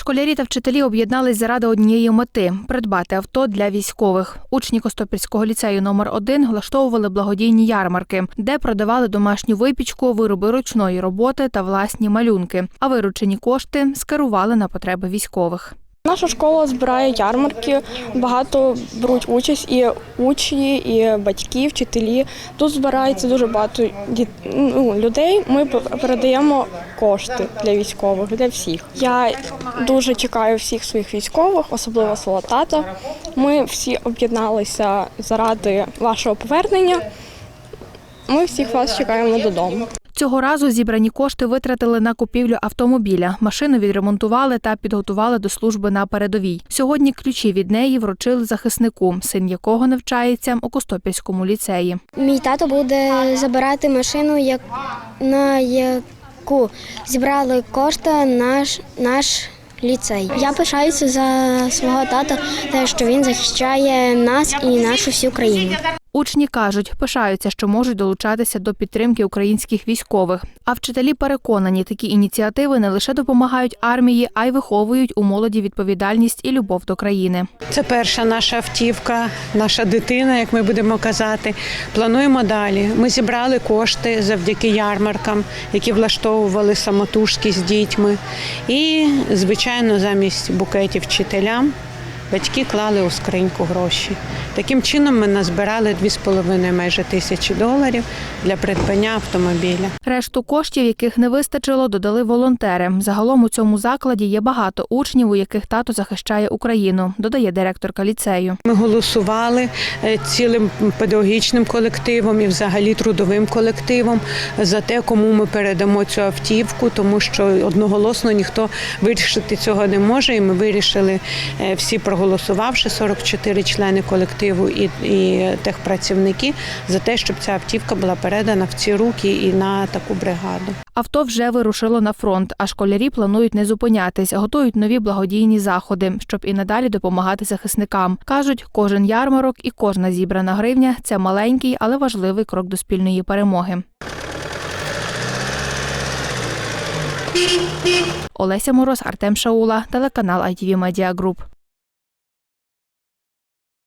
Школярі та вчителі об'єднались заради однієї мети придбати авто для військових. Учні Костопільського ліцею номер 1 влаштовували благодійні ярмарки, де продавали домашню випічку, вироби ручної роботи та власні малюнки. А виручені кошти скерували на потреби військових. Наша школа збирає ярмарки, багато беруть участь і учні, і батьки, вчителі. Тут збирається дуже багато ну, людей. Ми передаємо кошти для військових, для всіх. Я дуже чекаю всіх своїх військових, особливо свого тата. Ми всі об'єдналися заради вашого повернення. Ми всіх вас чекаємо додому. Цього разу зібрані кошти витратили на купівлю автомобіля. Машину відремонтували та підготували до служби на передовій. Сьогодні ключі від неї вручили захиснику, син якого навчається у Костопільському ліцеї. Мій тато буде забирати машину, на яку зібрали кошти наш, наш ліцей. Я пишаюся за свого тата, те, що він захищає нас і нашу всю країну. Учні кажуть, пишаються, що можуть долучатися до підтримки українських військових. А вчителі переконані, такі ініціативи не лише допомагають армії, а й виховують у молоді відповідальність і любов до країни. Це перша наша автівка, наша дитина, як ми будемо казати. Плануємо далі. Ми зібрали кошти завдяки ярмаркам, які влаштовували самотужки з дітьми. І, звичайно, замість букетів вчителям батьки клали у скриньку гроші. Таким чином ми назбирали 2,5 майже тисячі доларів для придбання автомобіля. Решту коштів, яких не вистачило, додали волонтери. Загалом у цьому закладі є багато учнів, у яких тато захищає Україну, додає директорка ліцею. Ми голосували е, цілим педагогічним колективом і взагалі трудовим колективом за те, кому ми передамо цю автівку, тому що одноголосно ніхто вирішити цього не може. І ми вирішили е, всі проголосувавши 44 члени колективу і, і техпрацівники за те, щоб ця автівка була передана в ці руки і на таку бригаду. Авто вже вирушило на фронт, а школярі планують не зупинятись, готують нові благодійні заходи, щоб і надалі допомагати захисникам. кажуть, кожен ярмарок і кожна зібрана гривня це маленький, але важливий крок до спільної перемоги. Олеся Мороз, Артем Шаула, телеканал ITV Media Group.